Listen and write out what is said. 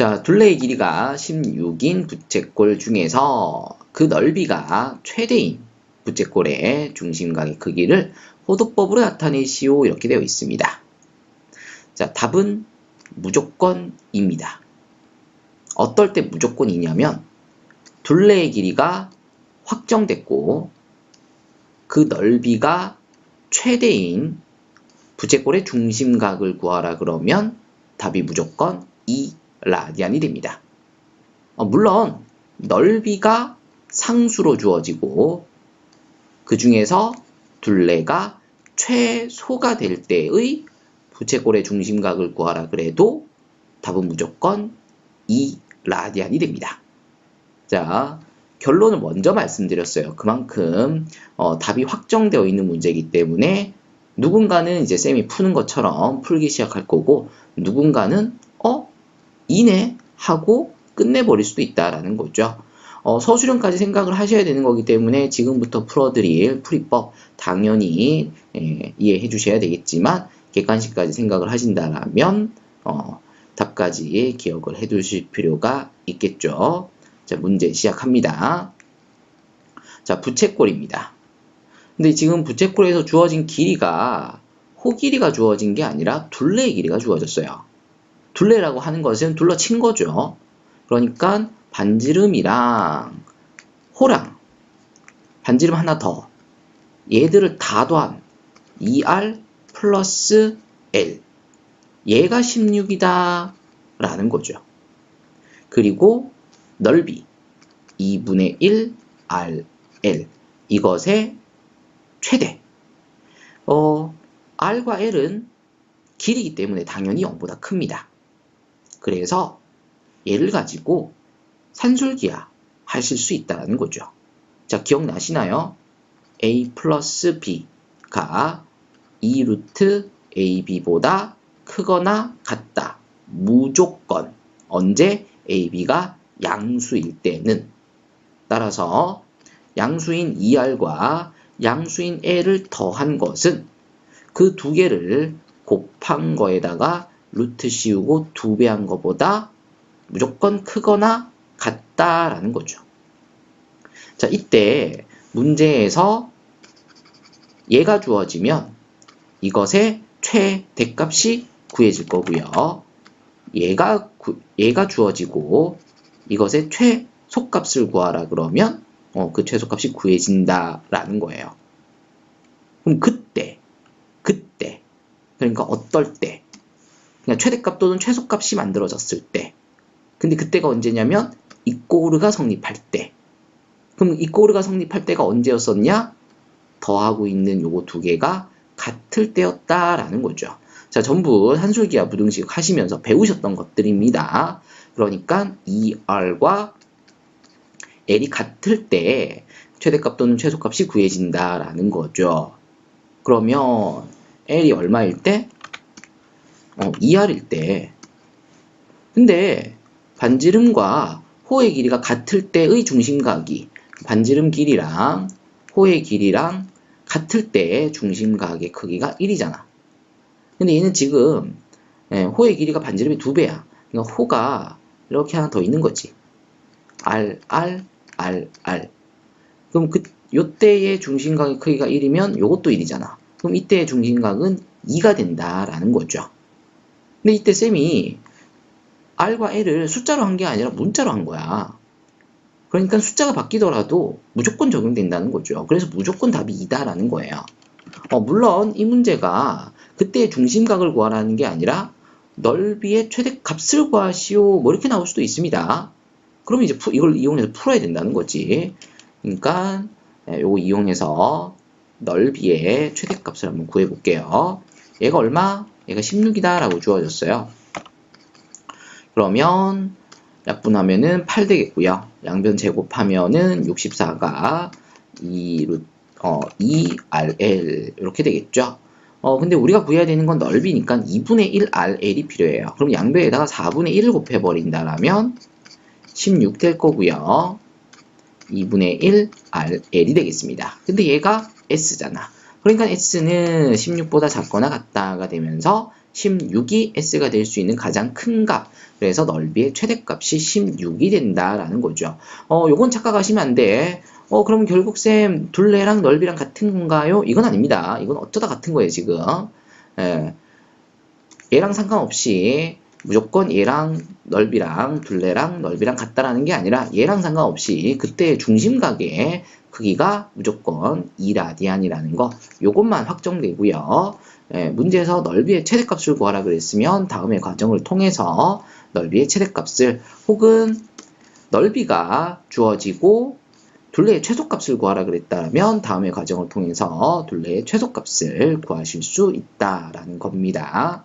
자, 둘레의 길이가 16인 부채꼴 중에서 그 넓이가 최대인 부채꼴의 중심각의 크기를 호도법으로 나타내시오 이렇게 되어 있습니다. 자, 답은 무조건입니다. 어떨 때 무조건이냐면 둘레의 길이가 확정됐고 그 넓이가 최대인 부채꼴의 중심각을 구하라 그러면 답이 무조건 2 라디안이 됩니다. 어, 물론 넓이가 상수로 주어지고 그 중에서 둘레가 최소가 될 때의 부채꼴의 중심각을 구하라 그래도 답은 무조건 2 라디안이 됩니다. 자, 결론을 먼저 말씀드렸어요. 그만큼 어, 답이 확정되어 있는 문제이기 때문에 누군가는 이제 쌤이 푸는 것처럼 풀기 시작할 거고 누군가는 어? 이네? 하고 끝내버릴 수도 있다라는 거죠. 어, 서술형까지 생각을 하셔야 되는 거기 때문에 지금부터 풀어드릴 풀이법 당연히 예, 이해해 주셔야 되겠지만 객관식까지 생각을 하신다면 어, 답까지 기억을 해 두실 필요가 있겠죠. 자, 문제 시작합니다. 자, 부채꼴입니다. 근데 지금 부채꼴에서 주어진 길이가 호 길이가 주어진 게 아니라 둘레의 길이가 주어졌어요. 둘레라고 하는 것은 둘러친 거죠. 그러니까 반지름이랑 호랑 반지름 하나 더 얘들을 다 더한 2R 플러스 L 얘가 16이다 라는 거죠. 그리고 넓이 2분의 1 RL 이것의 최대 어, R과 L은 길이기 때문에 당연히 0보다 큽니다. 그래서 얘를 가지고 산술기야 하실 수 있다는 거죠. 자, 기억나시나요? a 플러스 b가 2 루트 ab보다 크거나 같다. 무조건. 언제 ab가 양수일 때는. 따라서 양수인 2r과 양수인 l을 더한 것은 그 두 개를 곱한 거에다가 루트 씌우고 두 배한 것보다 무조건 크거나 같다라는 거죠. 자, 이때 문제에서 얘가 주어지면 이것의 최대값이 구해질 거고요. 얘가 구, 얘가 주어지고 이것의 최소값을 구하라 그러면 어, 그 최소값이 구해진다라는 거예요. 그럼 그때 그때 그러니까 어떨 때 그냥 최대값 또는 최소값이 만들어졌을 때 근데 그때가 언제냐면 이꼬르가 성립할 때. 그럼 이꼬르가 성립할 때가 언제였었냐? 더하고 있는 요거 두 개가 같을 때였다라는 거죠. 자, 전부 한술기하 부등식 하시면서 배우셨던 것들입니다. 그러니까 2R과 L이 같을 때 최대값 또는 최소값이 구해진다라는 거죠. 그러면 L이 얼마일 때? 어, 2R일 때. 근데 반지름과 호의 길이가 같을 때의 중심각이 반지름 길이랑 호의 길이랑 같을 때의 중심각의 크기가 1이잖아. 근데 얘는 지금 예, 호의 길이가 반지름이 2배야. 그러니까 호가 이렇게 하나 더 있는 거지. R, R, R, R. 그럼 그, 요때의 중심각의 크기가 1이면 요것도 1이잖아. 그럼 이때의 중심각은 2가 된다라는 거죠. 근데 이때 쌤이 R과 L을 숫자로 한 게 아니라 문자로 한 거야. 그러니까 숫자가 바뀌더라도 무조건 적용된다는 거죠. 그래서 무조건 답이 2다라는 거예요. 어, 물론 이 문제가 그때의 중심각을 구하라는 게 아니라 넓이의 최대값을 구하시오 뭐 이렇게 나올 수도 있습니다. 그럼 이제 이걸 이용해서 풀어야 된다는 거지. 그러니까 이거 예, 이용해서 넓이의 최대값을 한번 구해 볼게요. 얘가 얼마? 얘가 16이다 라고 주어졌어요. 그러면 약분하면은 8 되겠고요. 양변 제곱하면은 64가 2 루, 어, 2RL 이렇게 되겠죠. 어, 근데 우리가 구해야 되는 건 넓이니까 2분의 1 RL이 필요해요. 그럼 양변에다가 4분의 1을 곱해버린다라면 16 될 거고요. 2분의 1 RL이 되겠습니다. 근데 얘가 S잖아. 그러니까 S는 16보다 작거나 같다가 되면서 16이 s가 될 수 있는 가장 큰 값. 그래서 넓이의 최대값이 16이 된다라는 거죠. 어, 요건 착각하시면 안 돼. 어, 그럼 결국 쌤 둘레랑 넓이랑 같은 건가요? 이건 아닙니다. 이건 어쩌다 같은 거예요, 지금. 예. 얘랑 상관없이 무조건 얘랑 넓이랑 둘레랑 넓이랑 같다라는 게 아니라 얘랑 상관없이 그때 중심각의 크기가 무조건 2라디안이라는 거 요것만 확정되고요. 예, 문제에서 넓이의 최대값을 구하라 그랬으면 다음의 과정을 통해서 넓이의 최대값을 혹은 넓이가 주어지고 둘레의 최소값을 구하라 그랬다면 다음의 과정을 통해서 둘레의 최소값을 구하실 수 있다라는 겁니다.